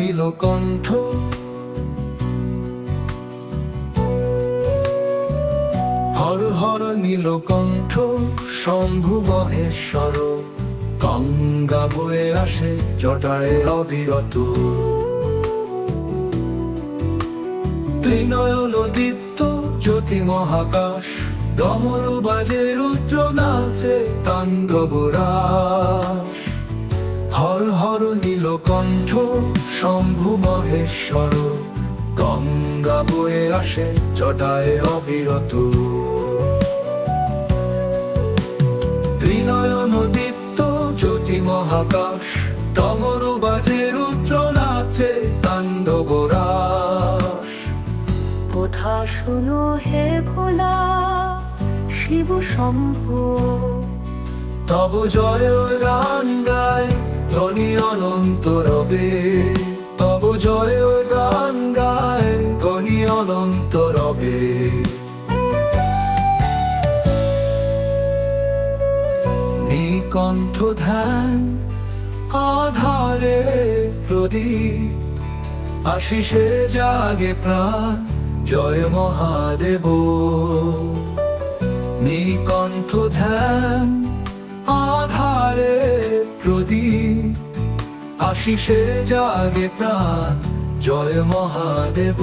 নীলকণ্ঠ হর হর নীলকণ্ঠ শম্ভু মহেশ্বর গঙ্গা বয়ে আসে জটায় অবিরত। ত্রিনয়ন দীপ্ত জ্যোতি মহাকাশ দমর বাজে রুদ্র নাচে তাণ্ডবরাস হর হর নীলকণ্ঠ শম্ভু মহেশ্বর। গঙ্গা বয়ে আসে জটায় অবিরত। ত্রিনয়ন দীপ্ত জ্যোতি মহাকাশ তমর বাজে রুদ্র নাচে তাণ্ডবরাস কোথা শুনো হে ভোলা শিব শম্ভু। তব জয় গান গায় ধ্বনি অনন্ত রবে, তব জয় গান গায় ধ্বনি অনন্ত রবে। নীকণ্ঠ ধ্যান, আধারে প্রদীপ, আশিসে জাগে প্রাণ, জয় মহাদেব। নীকণ্ঠ ধ্যান, আধারে আশিসে জাগে প্রাণ জয় মহাদেব।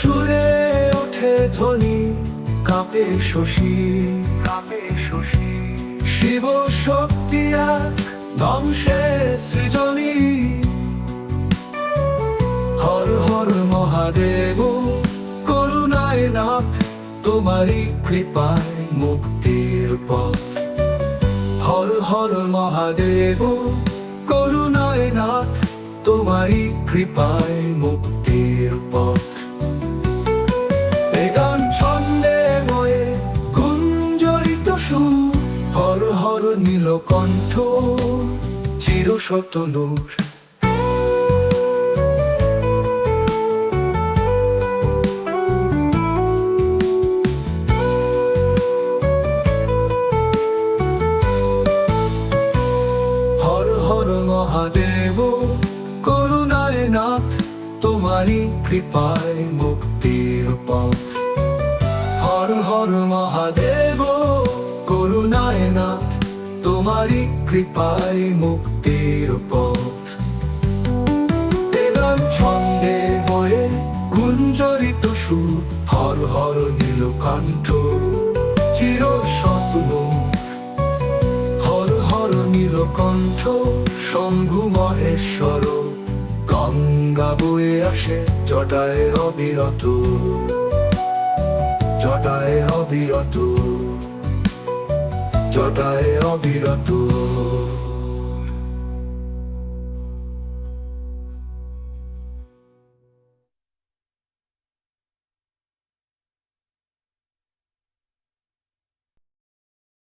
সুরে ওঠে ধ্বনি কাপে শশী। কাপে শশী। শিব শক্তি এক ধ্বংসে সৃজনী। হর হর মহাদেব, করুণায় নাথ, তোমারই কৃপায় মুক্তির পথ। হর হর মহাদেব, করুণায় নাথ, তোমারই কৃপায় মুক্তির পথ। বেগান ছন্দে বয়ে গুঞ্জরিত সুর, হর হর নীলকণ্ঠ চির শতনুর হর হর মহাদেব, করুণায় নাথ, তোমারই কৃপায় মুক্তির পথ। হর হর মহাদেব, করুণায় নাথ তোমারই কৃপায় মুক্তির পথ। বেদন ছন্দে বয়ে গুঞ্জরিত সুর, হর হর নীলকণ্ঠ, চির শতনু হর হর নীলকণ্ঠ, শম্ভু মহেশ্বর, গঙ্গা বয়ে আসে জটায় অবিরত। জটায় অবিরত। জটায় অবিরত।